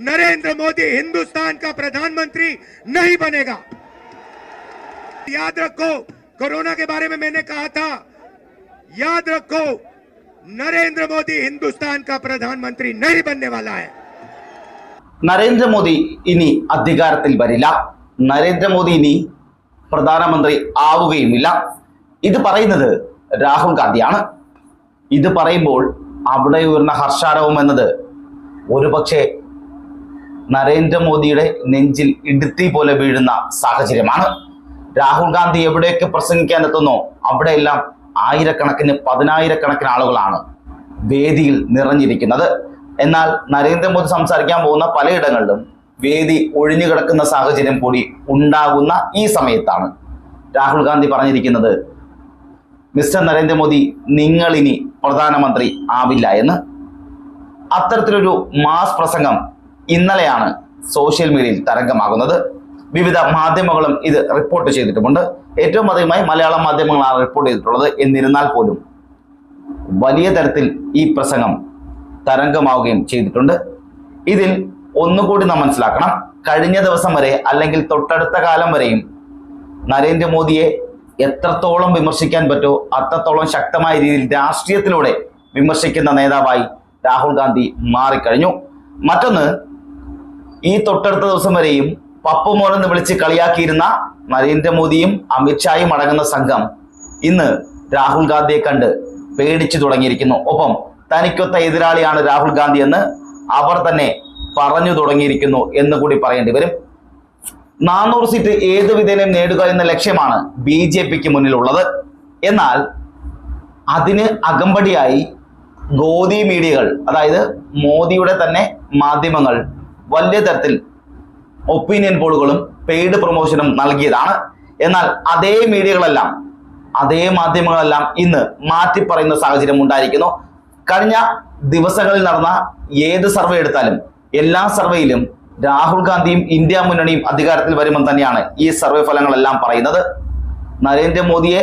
नरेंद्र मोदी हिंदुस्तान का प्रधानमंत्री नहीं बनेगा याद रखो कोरोना के बारे में मैंने कहा था याद रखो नरेंद्र मोदी हिंदुस्तान का प्रधानमंत्री नहीं बनने वाला है നരേന്ദ്രമോദി ഇനി അധികാരത്തിൽ വരില്ല നരേന്ദ്രമോദി ഇനി പ്രധാനമന്ത്രി ആവുകയുമില്ല ഇത് പറയുന്നത് രാഹുൽ ഗാന്ധിയാണ് ഇത് പറയുമ്പോൾ അവിടെ ഉയർന്ന ഹർഷാരവം എന്നത് ഒരുപക്ഷെ നരേന്ദ്രമോദിയുടെ നെഞ്ചിൽ ഇടുത്തി പോലെ വീഴുന്ന സാഹചര്യമാണ്. രാഹുൽ ഗാന്ധി എവിടെയൊക്കെ പ്രസംഗിക്കാൻ എത്തുന്നോ അവിടെയെല്ലാം ആയിരക്കണക്കിന് പതിനായിരക്കണക്കിന് ആളുകളാണ് വേദിയിൽ നിറഞ്ഞിരിക്കുന്നത്. എന്നാൽ നരേന്ദ്രമോദി സംസാരിക്കാൻ പോകുന്ന പലയിടങ്ങളിലും വേദി ഒഴിഞ്ഞു കിടക്കുന്ന സാഹചര്യം കൂടി ഉണ്ടാകുന്ന ഈ സമയത്താണ് രാഹുൽ ഗാന്ധി പറഞ്ഞിരിക്കുന്നത് മിസ്റ്റർ നരേന്ദ്രമോദി നിങ്ങളിനി പ്രധാനമന്ത്രി ആവില്ല എന്ന്. അത്തരത്തിലൊരു മാസ് പ്രസംഗം ഇന്നലെയാണ് സോഷ്യൽ മീഡിയയിൽ തരംഗമാകുന്നത്. വിവിധ മാധ്യമങ്ങളും ഇത് റിപ്പോർട്ട് ചെയ്തിട്ടുമുണ്ട്. ഏറ്റവും അധികമായി മലയാള മാധ്യമങ്ങളാണ് റിപ്പോർട്ട് ചെയ്തിട്ടുള്ളത്. എന്നിരുന്നാൽ പോലും വലിയ തരത്തിൽ ഈ പ്രസംഗം തരംഗമാവുകയും ചെയ്തിട്ടുണ്ട്. ഇതിൽ ഒന്നുകൂടി നാം മനസ്സിലാക്കണം. കഴിഞ്ഞ ദിവസം വരെ അല്ലെങ്കിൽ തൊട്ടടുത്ത കാലം വരെയും നരേന്ദ്രമോദിയെ എത്രത്തോളം വിമർശിക്കാൻ പറ്റുമോ അത്രത്തോളം ശക്തമായ രീതിയിൽ രാഷ്ട്രീയത്തിലൂടെ വിമർശിക്കുന്ന നേതാവായി രാഹുൽ ഗാന്ധി മാറിക്കഴിഞ്ഞു. മറ്റൊന്ന് ഈ തൊട്ടടുത്ത ദിവസം വരെയും പപ്പുമോൻ എന്ന് വിളിച്ച് കളിയാക്കിയിരുന്ന നരേന്ദ്രമോദിയും അമിത്ഷായും അടങ്ങുന്ന സംഘം ഇന്ന് രാഹുൽ ഗാന്ധിയെ കണ്ട് പേടിച്ചു തുടങ്ങിയിരിക്കുന്നു. ഒപ്പം തനിക്കൊത്ത എതിരാളിയാണ് രാഹുൽ ഗാന്ധി എന്ന് അവർ തന്നെ പറഞ്ഞു തുടങ്ങിയിരിക്കുന്നു എന്ന് കൂടി പറയേണ്ടി വരും. നാനൂറ് സീറ്റ് ഏത് വിധേനയും നേടുക എന്ന ലക്ഷ്യമാണ് ബി ജെ പിക്ക് മുന്നിലുള്ളത്. എന്നാൽ അതിന് അകമ്പടിയായി ഗോദി മീഡിയകൾ അതായത് മോദിയുടെ തന്നെ മാധ്യമങ്ങൾ വലിയ തരത്തിൽ ഒപ്പീനിയൻ പോളുകളും പെയ്ഡ് പ്രൊമോഷനും നൽകിയതാണ്. എന്നാൽ അതേ മീഡിയകളെല്ലാം അതേ മാധ്യമങ്ങളെല്ലാം ഇന്ന് മാറ്റി പറയുന്ന സാഹചര്യം ഉണ്ടായിരിക്കുന്നു. കഴിഞ്ഞ ദിവസങ്ങളിൽ നടന്ന ഏത് സർവേ എടുത്താലും എല്ലാ സർവേയിലും രാഹുൽ ഗാന്ധിയും ഇന്ത്യ മുന്നണിയും അധികാരത്തിൽ വരുമെന്ന് തന്നെയാണ് ഈ സർവേ ഫലങ്ങളെല്ലാം പറയുന്നത്. നരേന്ദ്രമോദിയെ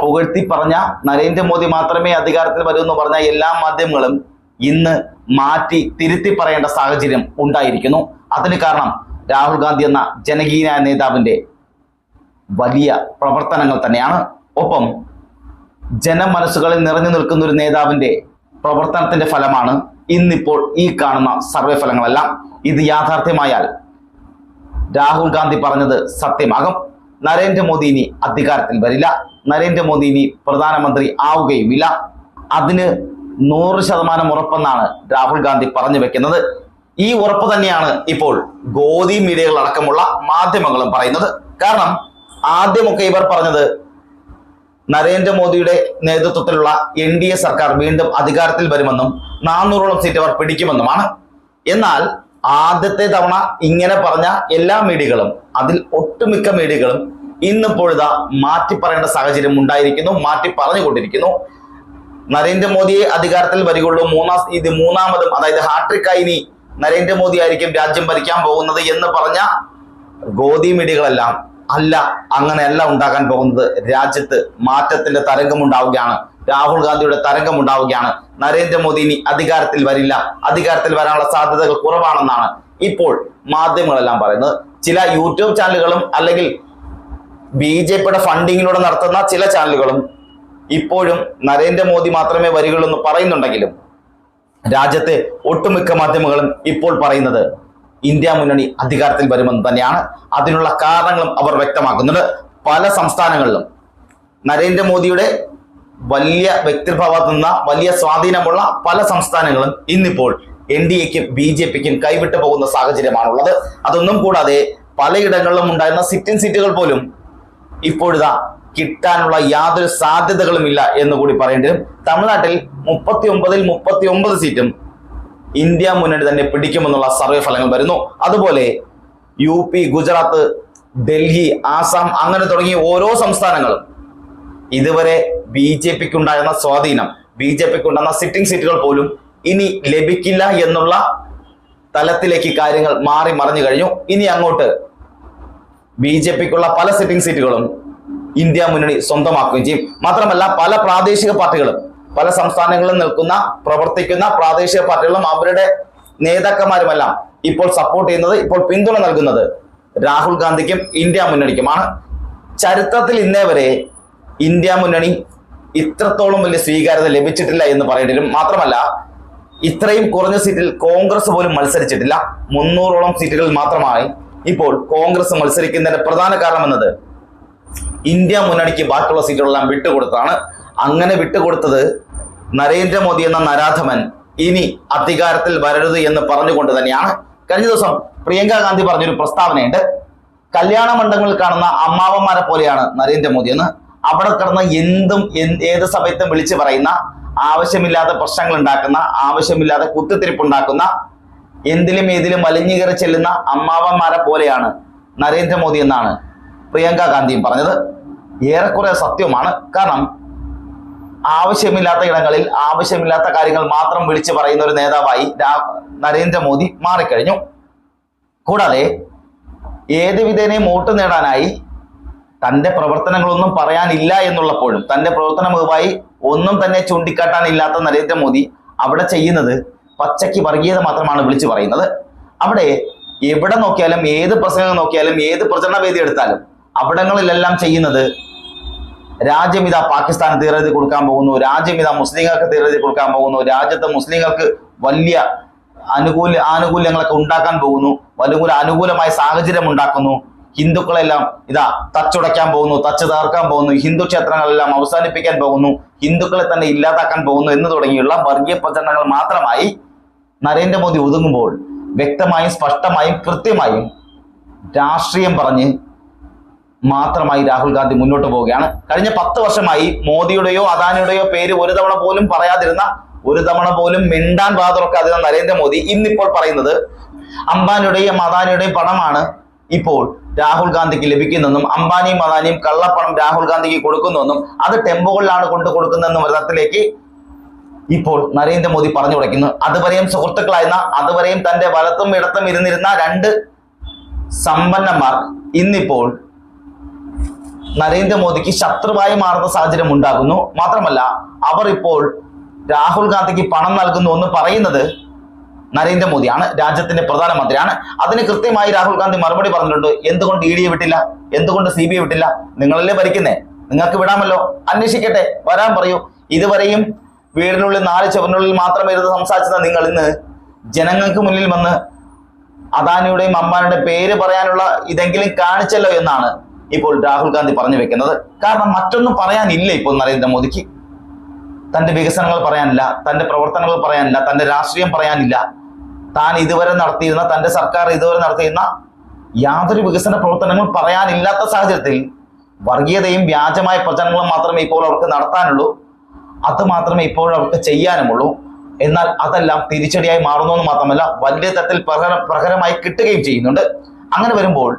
പുകഴ്ത്തി പറഞ്ഞ നരേന്ദ്രമോദി മാത്രമേ അധികാരത്തിൽ വരൂ എന്ന് പറഞ്ഞ എല്ലാ മാധ്യമങ്ങളും ഇന്ന് മാറ്റി തിരുത്തി പറയേണ്ട സാഹചര്യം ഉണ്ടായിരിക്കുന്നു. അതിന് കാരണം രാഹുൽ ഗാന്ധി എന്ന ജനകീയ നേതാവിന്റെ വലിയ പ്രവർത്തനങ്ങൾ തന്നെയാണ്. ഒപ്പം ജനമനസ്സുകളിൽ നിറഞ്ഞു നിൽക്കുന്ന ഒരു നേതാവിന്റെ പ്രവർത്തനത്തിന്റെ ഫലമാണ് ഇന്നിപ്പോൾ ഈ കാണുന്ന സർവേ ഫലങ്ങളെല്ലാം. ഇത് യാഥാർത്ഥ്യമായാൽ രാഹുൽ ഗാന്ധി പറഞ്ഞത് സത്യമാകും. നരേന്ദ്രമോദി ഇനി അധികാരത്തിൽ വരില്ല. നരേന്ദ്രമോദി ഇനി പ്രധാനമന്ത്രി ആവുകയുമില്ല. അതിന് നൂറ് ശതമാനം ഉറപ്പെന്നാണ് രാഹുൽ ഗാന്ധി പറഞ്ഞു വെക്കുന്നത്. ഈ ഉറപ്പ് തന്നെയാണ് ഇപ്പോൾ ഗോദി മീഡിയകൾ അടക്കമുള്ള മാധ്യമങ്ങളും പറയുന്നത്. കാരണം ആദ്യമൊക്കെ ഇവർ പറഞ്ഞത് നരേന്ദ്രമോദിയുടെ നേതൃത്വത്തിലുള്ള എൻ ഡി എ സർക്കാർ വീണ്ടും അധികാരത്തിൽ വരുമെന്നും നാനൂറോളം സീറ്റ് അവർ പിടിക്കുമെന്നുമാണ്. എന്നാൽ ആദ്യത്തെ തവണ ഇങ്ങനെ പറഞ്ഞ എല്ലാ മീഡിയകളും അതിൽ ഒട്ടുമിക്ക മീഡിയകളും ഇന്നിപ്പോഴിതാ മാറ്റി പറയേണ്ട സാഹചര്യം ഉണ്ടായിരിക്കുന്നു മാറ്റി പറഞ്ഞുകൊണ്ടിരിക്കുന്നു നരേന്ദ്രമോദിയെ അധികാരത്തിൽ വരികയുള്ളൂ. മൂന്നാം ഇത് മൂന്നാമതും അതായത് ഹാട്രിക്കായി ഇനി നരേന്ദ്രമോദി ആയിരിക്കും രാജ്യം ഭരിക്കാൻ പോകുന്നത് എന്ന് പറഞ്ഞ ഗോദി മീഡിയകളെല്ലാം അല്ല അങ്ങനെയല്ല ഉണ്ടാകാൻ പോകുന്നത്. രാജ്യത്ത് മാറ്റത്തിന്റെ തരംഗം ഉണ്ടാവുകയാണ് രാഹുൽ ഗാന്ധിയുടെ തരംഗം ഉണ്ടാവുകയാണ് നരേന്ദ്രമോദി ഇനി അധികാരത്തിൽ വരില്ല. അധികാരത്തിൽ വരാനുള്ള സാധ്യതകൾ കുറവാണെന്നാണ് ഇപ്പോൾ മാധ്യമങ്ങളെല്ലാം പറയുന്നത്. ചില യൂട്യൂബ് ചാനലുകളും അല്ലെങ്കിൽ ബി ജെ പിയുടെ ഫണ്ടിങ്ങിലൂടെ നടത്തുന്ന ചില ചാനലുകളും ഇപ്പോഴും നരേന്ദ്രമോദി മാത്രമേ വരികയുള്ളൂ പറയുന്നുണ്ടെങ്കിലും രാജ്യത്തെ ഒട്ടുമിക്ക മാധ്യമങ്ങളും ഇപ്പോൾ പറയുന്നത് ഇന്ത്യ മുന്നണി അധികാരത്തിൽ വരുമെന്ന് തന്നെയാണ്. അതിനുള്ള കാരണങ്ങളും അവർ വ്യക്തമാക്കുന്നുണ്ട്. പല സംസ്ഥാനങ്ങളിലും നരേന്ദ്രമോദിയുടെ വലിയ വ്യക്തിഭാവത്ത് നിന്ന വലിയ സ്വാധീനമുള്ള പല സംസ്ഥാനങ്ങളും ഇന്നിപ്പോൾ എൻ ഡി എക്കും ബി ജെ പിക്കും കൈവിട്ടു പോകുന്ന സാഹചര്യമാണുള്ളത്. അതൊന്നും കൂടാതെ പലയിടങ്ങളിലും ഉണ്ടായിരുന്ന സിറ്റിംഗ് സീറ്റുകൾ പോലും ഇപ്പോഴിതാ കിട്ടാനുള്ള യാതൊരു സാധ്യതകളും ഇല്ല എന്ന് കൂടി പറയേണ്ടി തമിഴ്നാട്ടിൽ മുപ്പത്തി ഒമ്പതിൽ മുപ്പത്തി ഒമ്പത് സീറ്റും ഇന്ത്യ മുന്നണി തന്നെ പിടിക്കുമെന്നുള്ള സർവേ ഫലങ്ങൾ വരുന്നു. അതുപോലെ യു പി ഗുജറാത്ത് ഡൽഹി ആസാം അങ്ങനെ തുടങ്ങിയ ഓരോ സംസ്ഥാനങ്ങളും ഇതുവരെ ബി ജെ പിക്ക് ഉണ്ടായിരുന്ന സ്വാധീനം ബി ജെ പിക്ക് ഉണ്ടായിരുന്ന സിറ്റിംഗ് സീറ്റുകൾ പോലും ഇനി ലഭിക്കില്ല എന്നുള്ള തലത്തിലേക്ക് കാര്യങ്ങൾ മാറി മറിഞ്ഞു കഴിഞ്ഞു. ഇനി അങ്ങോട്ട് ബി ജെ പിക്കുള്ള പല സിറ്റിംഗ് സീറ്റുകളും ഇന്ത്യ മുന്നണി സ്വന്തമാക്കുകയും ചെയ്യും. മാത്രമല്ല പല പ്രാദേശിക പാർട്ടികളും പല സംസ്ഥാനങ്ങളിലും നിൽക്കുന്ന പ്രവർത്തിക്കുന്ന പ്രാദേശിക പാർട്ടികളും അവരുടെ നേതാക്കന്മാരുമെല്ലാം ഇപ്പോൾ സപ്പോർട്ട് ചെയ്യുന്നത് ഇപ്പോൾ പിന്തുണ നൽകുന്നത് രാഹുൽ ഗാന്ധിക്കും ഇന്ത്യ മുന്നണിക്കുമാണ്. ചരിത്രത്തിൽ ഇന്നേ വരെ ഇന്ത്യ മുന്നണി ഇത്രത്തോളം വലിയ സ്വീകാര്യത ലഭിച്ചിട്ടില്ല എന്ന് പറയേണ്ടി വരും. മാത്രമല്ല ഇത്രയും കുറഞ്ഞ സീറ്റിൽ കോൺഗ്രസ് പോലും മത്സരിച്ചിട്ടില്ല. മുന്നൂറോളം സീറ്റുകളിൽ മാത്രമായി ഇപ്പോൾ കോൺഗ്രസ് മത്സരിക്കുന്നതിന്റെ പ്രധാന കാരണം എന്നത് ഇന്ത്യ മുന്നണിക്ക് ബാക്കിയുള്ള സീറ്റുകളെല്ലാം വിട്ടുകൊടുത്താണ് അങ്ങനെ വിട്ടുകൊടുത്തത് നരേന്ദ്രമോദി എന്ന നരാധമൻ ഇനി അധികാരത്തിൽ വരരുത് എന്ന് പറഞ്ഞുകൊണ്ട് തന്നെയാണ്. കഴിഞ്ഞ ദിവസം പ്രിയങ്ക ഗാന്ധി പറഞ്ഞൊരു പ്രസ്താവനയുണ്ട്. കല്യാണ മണ്ഡലങ്ങളിൽ കാണുന്ന അമ്മാവന്മാരെ പോലെയാണ് നരേന്ദ്രമോദി എന്ന്. അവിടെ കിടന്ന് എന്തും ഏത് സമയത്തും വിളിച്ചു പറയുന്ന ആവശ്യമില്ലാത്ത പ്രശ്നങ്ങൾ ഉണ്ടാക്കുന്ന ആവശ്യമില്ലാതെ കുത്തിത്തിരിപ്പുണ്ടാക്കുന്ന എന്തിലും ഏതിലും വലിഞ്ഞു കയറി ചെല്ലുന്ന അമ്മാവന്മാരെ പോലെയാണ് നരേന്ദ്രമോദി എന്നാണ്. പ്രിയങ്ക ഗാന്ധിയും പറഞ്ഞത് ഏറെക്കുറെ സത്യമാണ് കാരണം ആവശ്യമില്ലാത്ത ഇടങ്ങളിൽ ആവശ്യമില്ലാത്ത കാര്യങ്ങൾ മാത്രം വിളിച്ചു പറയുന്ന ഒരു നേതാവായി നരേന്ദ്രമോദി മാറിക്കഴിഞ്ഞു. കൂടാതെ ഏത് വിധേനയും വോട്ട് നേടാനായി തന്റെ പ്രവർത്തനങ്ങളൊന്നും പറയാനില്ല എന്നുള്ളപ്പോഴും തന്റെ പ്രവർത്തന മികവായി ഒന്നും തന്നെ ചൂണ്ടിക്കാട്ടാനില്ലാത്ത നരേന്ദ്രമോദി അവിടെ ചെയ്യുന്നത് പച്ചയ്ക്ക് വർഗീയത മാത്രമാണ് വിളിച്ചു പറയുന്നത്. അവിടെ എവിടെ നോക്കിയാലും ഏത് പ്രസംഗം നോക്കിയാലും ഏത് പ്രചരണ വേദി എടുത്താലും അവിടങ്ങളിലെല്ലാം ചെയ്യുന്നത് രാജ്യം ഇതാ പാകിസ്ഥാൻ തീരെഴുതി കൊടുക്കാൻ പോകുന്നു രാജ്യം ഇതാ മുസ്ലിങ്ങൾക്ക് തീരെഴുതി കൊടുക്കാൻ പോകുന്നു രാജ്യത്തെ മുസ്ലിങ്ങൾക്ക് വലിയ അനുകൂല ആനുകൂല്യങ്ങളൊക്കെ ഉണ്ടാക്കാൻ പോകുന്നു വലിയ അനുകൂലമായ സാഹചര്യം ഉണ്ടാക്കുന്നു. ഹിന്ദുക്കളെല്ലാം ഇതാ തച്ചുടയ്ക്കാൻ പോകുന്നു തച്ച് തകർക്കാൻ പോകുന്നു ഹിന്ദു ക്ഷേത്രങ്ങളെല്ലാം അവസാനിപ്പിക്കാൻ പോകുന്നു ഹിന്ദുക്കളെ തന്നെ ഇല്ലാതാക്കാൻ പോകുന്നു എന്ന് തുടങ്ങിയുള്ള വർഗീയ പ്രചരണങ്ങൾ മാത്രമായി നരേന്ദ്രമോദി ഒതുങ്ങുമ്പോൾ വ്യക്തമായും സ്പഷ്ടമായും കൃത്യമായും രാഷ്ട്രീയം പറഞ്ഞ് മാത്രമായി രാഹുൽ ഗാന്ധി മുന്നോട്ട് പോവുകയാണ്. കഴിഞ്ഞ പത്ത് വർഷമായി മോദിയുടെയോ അദാനിയുടെയോ പേര് ഒരു തവണ പോലും പറയാതിരുന്ന ഒരു തവണ പോലും മിണ്ടാൻ പാതുറക്കാതിരുന്ന നരേന്ദ്രമോദി ഇന്നിപ്പോൾ പറയുന്നത് അംബാനിയുടെയും അദാനിയുടെയും പണമാണ് ഇപ്പോൾ രാഹുൽ ഗാന്ധിക്ക് ലഭിക്കുന്നെന്നും അംബാനിയും അദാനിയും കള്ളപ്പണം രാഹുൽ ഗാന്ധിക്ക് കൊടുക്കുന്നുവെന്നും അത് ടെമ്പുകളിലാണ് കൊണ്ടു കൊടുക്കുന്നതെന്നും തരത്തിലേക്ക് ഇപ്പോൾ നരേന്ദ്രമോദി പറഞ്ഞു തുടയ്ക്കുന്നു. അതുവരെയും സുഹൃത്തുക്കളായിരുന്ന അതുവരെയും തന്റെ വലത്തും ഇടത്തും ഇരുന്നിരുന്ന രണ്ട് സമ്പന്നന്മാർ ഇന്നിപ്പോൾ നരേന്ദ്രമോദിക്ക് ശത്രുവായി മാറുന്ന സാഹചര്യം ഉണ്ടാകുന്നു. മാത്രമല്ല അവർ ഇപ്പോൾ രാഹുൽ ഗാന്ധിക്ക് പണം നൽകുന്നു എന്ന് പറയുന്നത് നരേന്ദ്രമോദിയാണ് രാജ്യത്തിന്റെ പ്രധാനമന്ത്രിയാണ്. അതിന് കൃത്യമായി രാഹുൽ ഗാന്ധി മറുപടി പറഞ്ഞിട്ടുണ്ട്. എന്തുകൊണ്ട് ഇ ഡിയെ വിട്ടില്ല? എന്തുകൊണ്ട് സി ബി ഐ വിട്ടില്ല? നിങ്ങളല്ലേ ഭരിക്കുന്നേ? നിങ്ങൾക്ക് വിടാമല്ലോ. അന്വേഷിക്കട്ടെ. വരാൻ പറയൂ. ഇതുവരെയും വീടിനുള്ളിൽ നാല് ചുവരിനുള്ളിൽ മാത്രമേ ഇരുന്ന് സംസാരിച്ചത് നിങ്ങൾ ഇന്ന് ജനങ്ങൾക്ക് മുന്നിൽ വന്ന് അദാനിയുടെയും അമ്മാനുടെയും പേര് പറയാനുള്ള ഇതെങ്കിലും കാണിച്ചല്ലോ എന്നാണ് ഇപ്പോൾ രാഹുൽ ഗാന്ധി പറഞ്ഞു വെക്കുന്നത്. കാരണം മറ്റൊന്നും പറയാനില്ല ഇപ്പോൾ നരേന്ദ്രമോദിക്ക്. തന്റെ വികസനങ്ങൾ പറയാനില്ല തന്റെ പ്രവർത്തനങ്ങൾ പറയാനില്ല തന്റെ രാഷ്ട്രീയം പറയാനില്ല. താൻ ഇതുവരെ നടത്തിയിരുന്ന തന്റെ സർക്കാർ ഇതുവരെ നടത്തിയിരുന്ന യാതൊരു വികസന പ്രവർത്തനങ്ങൾ പറയാനില്ലാത്ത സാഹചര്യത്തിൽ വർഗീയതയും വ്യാജമായ പ്രചരണങ്ങളും മാത്രമേ ഇപ്പോൾ അവർക്ക് നടത്താനുള്ളൂ. അത് മാത്രമേ ഇപ്പോൾ അവർക്ക് ചെയ്യാനുമുള്ളൂ. എന്നാൽ അതെല്ലാം തിരിച്ചടിയായി മാറുന്നു എന്ന് മാത്രമല്ല വലിയ തരത്തിൽ പ്രഹര പ്രഹരമായി കിട്ടുകയും ചെയ്യുന്നുണ്ട്. അങ്ങനെ വരുമ്പോൾ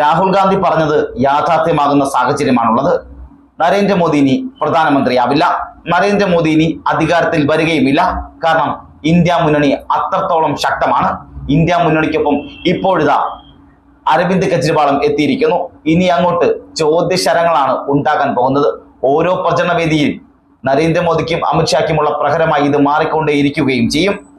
രാഹുൽ ഗാന്ധി പറഞ്ഞത് യാഥാർത്ഥ്യമാകുന്ന സാഹചര്യമാണുള്ളത്. നരേന്ദ്രമോദി ഇനി പ്രധാനമന്ത്രിയാവില്ല. നരേന്ദ്രമോദി ഇനി അധികാരത്തിൽ വരികയുമില്ല. കാരണം ഇന്ത്യ മുന്നണി അത്രത്തോളം ശക്തമാണ്. ഇന്ത്യ മുന്നണിക്കൊപ്പം ഇപ്പോഴിതാ അരവിന്ദ് കെജ്രിവാളും എത്തിയിരിക്കുന്നു. ഇനി അങ്ങോട്ട് ചോദ്യശരങ്ങളാണ് ഉണ്ടാകാൻ പോകുന്നത്. ഓരോ പ്രചരണ വേദിയിൽ നരേന്ദ്രമോദിക്കും അമിത്ഷായ്ക്കുമുള്ള പ്രഹരമായി ഇത് മാറിക്കൊണ്ടേയിരിക്കുകയും ചെയ്യും.